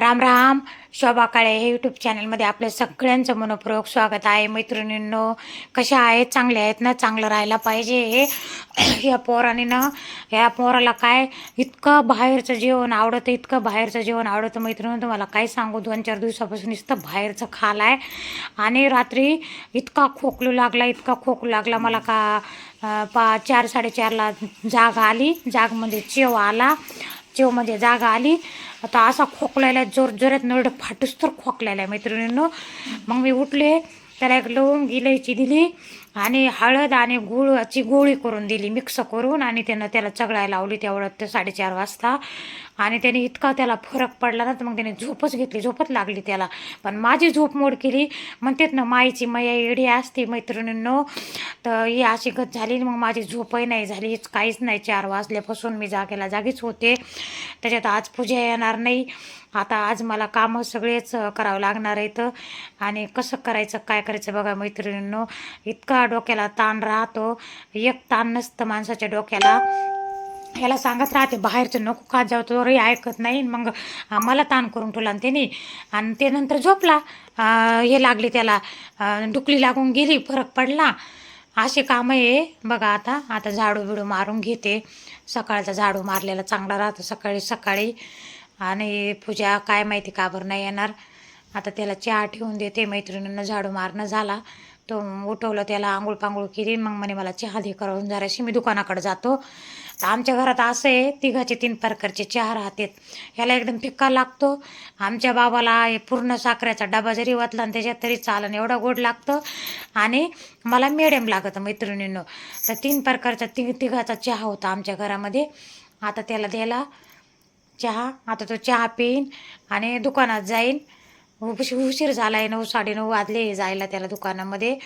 राम राम. शोभा काळे हे यूट्यूब चॅनलमध्ये आपल्या सगळ्यांचं मनपूर्वक स्वागत आहे. मैत्रिणींनो कशा आहेत? चांगल्या आहेत ना? चांगलं राहायला पाहिजे. या पोराने ना या पोराला काय इतकं बाहेरचं जेवण आवडतं इतकं बाहेरचं जेवण आवडतं. मैत्रिणी तुम्हाला काय सांगू? दोन चार दिवसापासून इतकं बाहेरचं खाला आहे आणि रात्री इतका खोकलू लागला इतका खोकलू लागला. मला का पा चार साडेचारला जाग आली. जाग म्हणजे चेव आला. चेवमध्ये जागा आली. आता असा खोकलायला जोर जोरात नरड फाटूस तर खोकलायला मैत्रिणींनो. मग मी उठले त्याला एक लवंग इलायची दिली. आणि हळद आणि गुळाची गोळी करून दिली मिक्स करून आणि त्यानं त्याला चगळायला लावली तेवढं ते साडेचार वाजता. आणि त्याने इतका त्याला फरक पडला ना तर मग त्याने झोपच घेतली झोपच लागली त्याला. पण माझी झोप मोड केली. म्हणतात ना माईची मया एडी असते मैत्रिणींनो. तर ही अशी गत झाली मग माझी झोपही नाही झाली. काहीच नाही. चार वाजल्यापासून मी जागेला जागीच होते. त्याच्यात आज पूजा येणार नाही. आता आज मला कामं सगळेच करावं लागणार आहेत. आणि कसं करायचं काय करायचं बघा मैत्रिणींनो. इतका डोक्याला ताण राहतो. एक ताण नसतं माणसाच्या डोक्याला. याला सांगत राहते बाहेरचं नको खात जाऊ रे ऐकत नाही. मग मला ताण करून ठेवला आणि त्याने आणि ते नंतर झोपला. हे लागले त्याला. डुकली लागून गेली फरक पडला. असे कामं आहे बघा आता आता झाडू बिडू मारून घेते. सकाळचा झाडू मारलेला चांगला राहतो सकाळी सकाळी. आणि पूजा काय माहिती का बरं नाही येणार. आता त्याला चहा ठेवून देते मैत्रिणींना झाडू मारणं झाला. तो उठवलं त्याला आंघोळ पांघोळ केली मग म्हणे मला चहा दे करून जराशी मी दुकानाकडे जातो. तर आमच्या घरात असं आहे तिघाचे तीन प्रकारचे चहा राहतात ह्याला एकदम फिक्का लागतो. आमच्या बाबाला हे पूर्ण साखरेचा डबा जरी वाचला आणि त्याच्यात तरी चालन एवढा गोड लागतं. आणि मला मिडियम लागतं मैत्रिणींनो. तर तीन प्रकारचा ति तिघाचा चहा होता आमच्या घरामध्ये. आता त्याला द्यायला चहा आता तो चहा पिईन आणि दुकानात जाईन. उशीर उशीर झाला आहे नऊ साडेनऊ वाजले जायला त्याला दुकानामध्ये.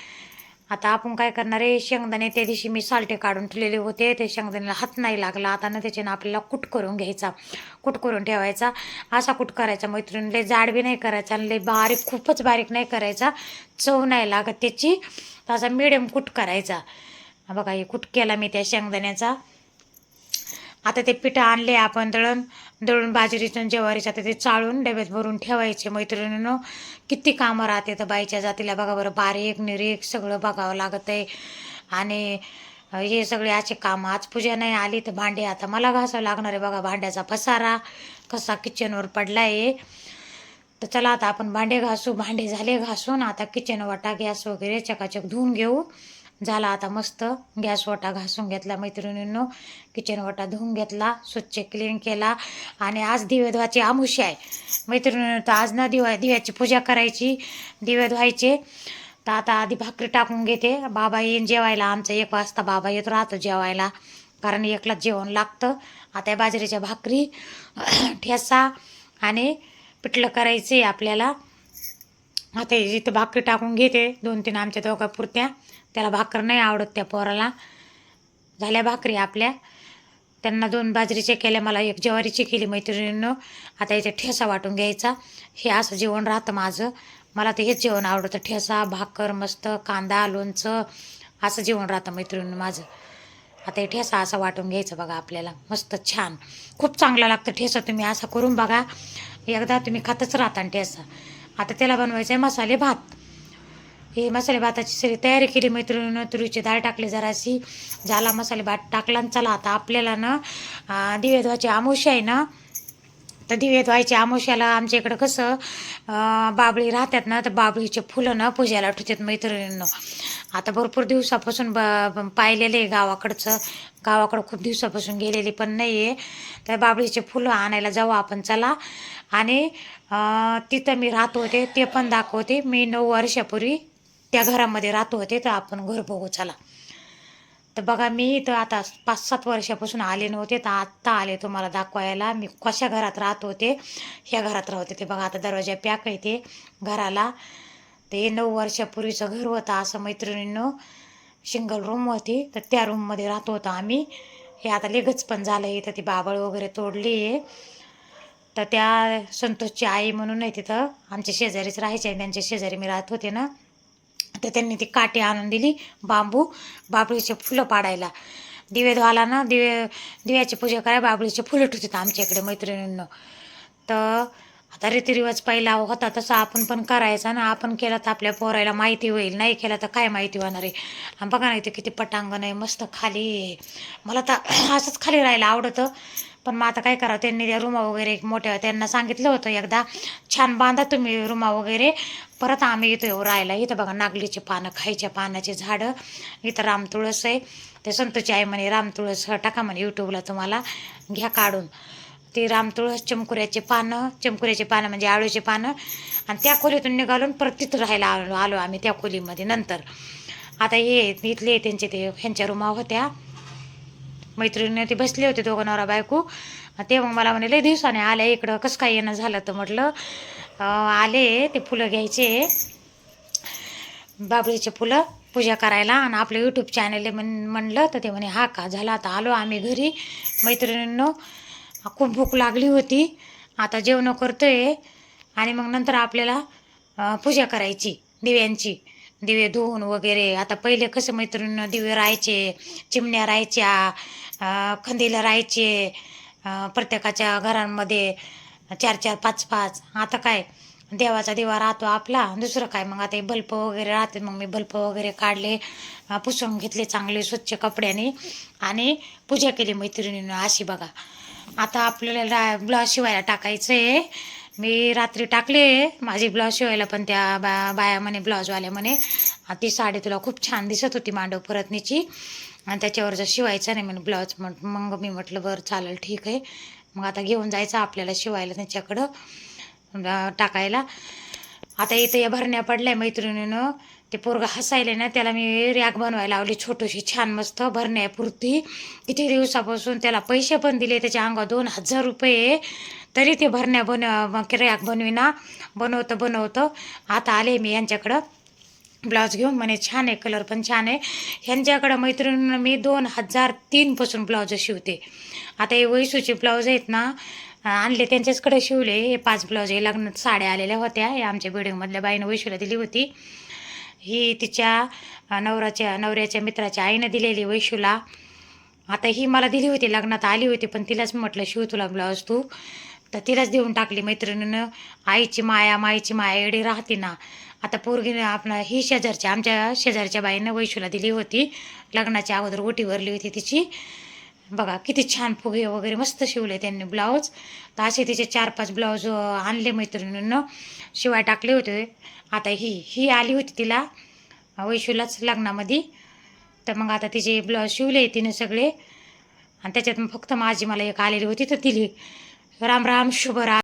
आता आपण काय करणार आहे शेंगदाणे त्या दिवशी मी सालटे काढून ठेवलेले होते. ते शेंगदाण्याला हात नाही लागला. आता ना त्याच्यानं आपल्याला कुट करून घ्यायचा. कुट करून ठेवायचा. असा कुट करायचा. मैत्रीण लय जाड बी नाही करायचा आणि लय बारीक खूपच बारीक नाही करायचा. चव नाही लागत त्याची. तर असा मिडियम कुट करायचा. बघा हे कुट केला मी त्या शेंगदाण्याचा. आता ते पिठं आणले आपण दळण दळून बाजरीचं ज्वारीचं आता ते चाळून डब्यात भरून ठेवायचे. मैत्रिणीनं किती कामं राहते तर बाईच्या जातीला बघा बरं बारीक निरीक सगळं बघावं लागत आहे आणि हे सगळे असे कामं आज पूजा नाही आली तर भांडे आता मला घासावं लागणार आहे बघा भांड्याचा पसारा कसा किचनवर पडला आहे तर चला आता आपण भांडे घासू भांडे झाले घासून आता किचन वाटा गॅस वगैरे चकाचक धुवून घेऊ. झाला आता मस्त. गॅस वटा घासून घेतला मैत्रिणींनो. किचन वटा धुवून घेतला स्वच्छ क्लीन केला. आणि आज दिवे धुवायची आमुषी आहे. मैत्रिणींनो तर आज ना दिवा दिव्याची पूजा करायची. दिवे धुवायचे. तर आता आधी भाकरी टाकून घेते. बाबा येईन जेवायला. आमचा एक वाजता बाबा येत राहतो जेवायला. कारण एकलाच जेवण लागतं. आता बाजरीच्या भाकरी ठेसा आणि पिठलं करायचे आपल्याला. आता इथं जिथं भाकरी टाकून घेते. दोन तीन आमच्या दोघा पुरत्या त्याला भाकर नाही आवडत त्या पोराला. झाल्या भाकरी आपल्या. त्यांना दोन बाजरीच्या केल्या मला एक ज्वारीची केली मैत्रिणीनं. आता याच्या ठेसा वाटून घ्यायचा. हे असं जेवण राहतं माझं. मला तर हेच जेवण आवडतं. ठेसा भाकर मस्त कांदा लोणचं असं जेवण राहतं मैत्रिणीनं माझं. आता हे ठेसा असा वाटून घ्यायचं बघा आपल्याला. मस्त छान. खूप चांगला लागतं ठेसा तुम्ही असं करून बघा. एकदा तुम्ही खातच राहता आणि ठेसा. आता त्याला बनवायचं आहे मसाले भात. हे मसाले भाताची सगळी तयारी केली मैत्रिणीनं. तुरीची डाळ टाकली जराशी. झाला मसाले भात टाकला आणि चला. आता आपल्याला ना अं, आमोशी आहे ना तर दिवे धुवायची आमच्या इकडं कसं बाबळी राहतात ना तर बाबळीचे फुलं ना पूजायला ठेवतात मैत्रिणींना. आता भरपूर दिवसापासून ब पाहिलेलं पाहिलेले आहे गावाकडचं. गावाकडं खूप दिवसापासून गेलेली पण नाही आहे तर बाबळीचे फुलं आणायला जाऊ आपण चला. आणि तिथं मी राहत होते ते पण दाखवते. मी नऊ वर्षापूर्वी त्या घरामध्ये राहत होते तर आपण घर बघू चला. तर बघा मी इथं आता पाच सात वर्षापासून आले नव्हते तर आत्ता आले तुम्हाला दाखवायला. मी कशा घरात राहत होते ह्या घरात राहते ते. बघा आता दरवाजा पॅक आहे ते घराला. ते नऊ वर्षापूर्वीचं घर होतं असं मैत्रिणीनं सिंगल रूम होती तर त्या रूममध्ये राहत होतो आम्ही. हे आता लेगच पण झालं आहे तर ती बाबळ वगैरे तोडली आहे. तर त्या संतोषची आई म्हणून आहे तिथं आमच्या शेजारीच राहायचे आहे त्यांच्या शेजारी मी राहत होते ना. तर त्यांनी ती काठी आणून दिली बांबू बाबळीचे फुलं पाडायला. दिवे धुवाला ना दिवे दिव्याची पूजा करायला बाबळीचे फुलं ठेवतात आमच्या इकडे मैत्रिणींना. तर आता रीतिरिवाज पहिला होता तसा आपण पण करायचा ना. आपण केला तर आपल्या पोरायला माहिती होईल नाही केला तर काय माहिती होणार आहे? बघा ना इथे किती पटांगण आहे मस्त खाली आहे. मला तर असंच खाली राहायला आवडतं. पण मग आता काय करावं त्यांनी त्या रुमा वगैरे मोठ्या त्यांना सांगितलं होतं एकदा छान बांधा तुम्ही रुमा वगैरे. परत आम्ही इथं येऊ राहायला. इथं बघा नागलीचे पानं खायच्या पानाचे झाडं. इथं रामतुळस आहे. ते संतोची आई म्हणे रामतुळस टाका म्हणे यूट्यूबला तुम्हाला. घ्या काढून. ते रामतुळस चमकुऱ्याचे पानं चमकुऱ्याचे पानं म्हणजे आळूचे पानं. आणि त्या खोलीतून निघालून परत तिथं राहायला आलो आलो आम्ही त्या खोलीमध्ये नंतर. आता हे इथले त्यांचे ते ह्यांच्या रूमा होत्या. मैत्रिणी ते बसले होते दोघं नवरा बायको. ते मग मला म्हणे लय दिवसाने आल्या इकडं कसं काय येणं झालं तर? म्हटलं आले ते फुलं घ्यायचे. बाबळीचे फुलं पूजा करायला. आणि आपलं यूट्यूब चॅनल म्हण म्हणलं तर ते म्हणे हा का झाला आता आलो आम्ही घरी. मैत्रिणींनो खूप भूक लागली होती. आता जेवण करतोय. आणि मग नंतर आपल्याला पूजा करायची दिव्यांची. दिवे धुवून वगैरे. आता पहिले कसं मैत्रिणीनं दिवे राहायचे चिमण्या राहायच्या खंदीला राहायचे प्रत्येकाच्या घरांमध्ये चार चार पाच पाच. आता काय देवाचा दिवा राहतो आपला. दुसरं काय मग आता हे बल्ब वगैरे राहते. मग मी बल्ब वगैरे काढले पुसून घेतले चांगले स्वच्छ कपड्याने. आणि पूजा केली मैत्रिणीनं. अशी बघा आता आपल्याला ब्लाऊज शिवायला टाकायचं आहे मी रात्री टाकले माझी ब्लाऊज शिवायला पण त्या बा बाया म्हणे ब्लाऊजवाल्या म्हणे ती साडी तुला खूप छान दिसत होती मांडव परतनीची आणि त्याच्यावर जर शिवायचं नाही म्हणे ब्लाऊज म्हट मग मी म्हटलं बरं चालेल ठीक आहे. मग आता घेऊन जायचं आपल्याला शिवायला त्याच्याकडं टाकायला. आता इथे या भरण्या पडल्या मैत्रिणीनं. ते पोरगं हसायले ना त्याला मी रॅक बनवायला लावली छोटीशी छान मस्त भरण्यापुरती किती दिवसापासून त्याला पैसे पण दिले त्याच्या अंगावर दोन हजार रुपये. तरी ते भरण्या बन रॅक बनविना. बनवतं बनवतं. आता आले मी यांच्याकडं. ब्लाऊज घेऊन म्हणे छान आहे कलर पण छान आहे. ह्यांच्याकडं मैत्रिणीनं मी दोन हजार तीनपासून ब्लाऊज शिवते. आता हे वैसूचे ब्लाऊज आहेत ना आणले त्यांच्याचकडे शिवले. हे पाच ब्लाऊज हे लग्नात साड्या आलेल्या होत्या. हे आमच्या बिल्डिंगमधल्या बाईनं वैशूला दिली होती. ही तिच्या नवऱ्याच्या नवऱ्याच्या मित्राच्या आईनं दिलेली वैशूला. आता ही मला दिली होती लग्नात आली होती पण तिलाच म्हटलं शिव तुला ब्लाऊज तू. तर तिलाच देऊन टाकली मैत्रिणीनं. आईची माया माईची माया एडी राहते ना. आता पोरगीनं आपला ही शेजारच्या आमच्या शेजारच्या बाईनं वैशूला दिली होती. लग्नाच्या अगोदर ओटी भरली होती तिची. बघा किती छान फुगे वगैरे मस्त शिवले त्यांनी ब्लाऊज तर असे तिचे चार पाच ब्लाऊज आणले मैत्रिणींनं. शिवाय टाकले होते. आता ही ही आली होती तिला वैशूलाच लग्नामध्ये. तर मग आता तिचे ब्लाऊज शिवले तिने सगळे. आणि त्याच्यात फक्त माझी मला एक आलेली होती तर दिली राम राम शुभ राम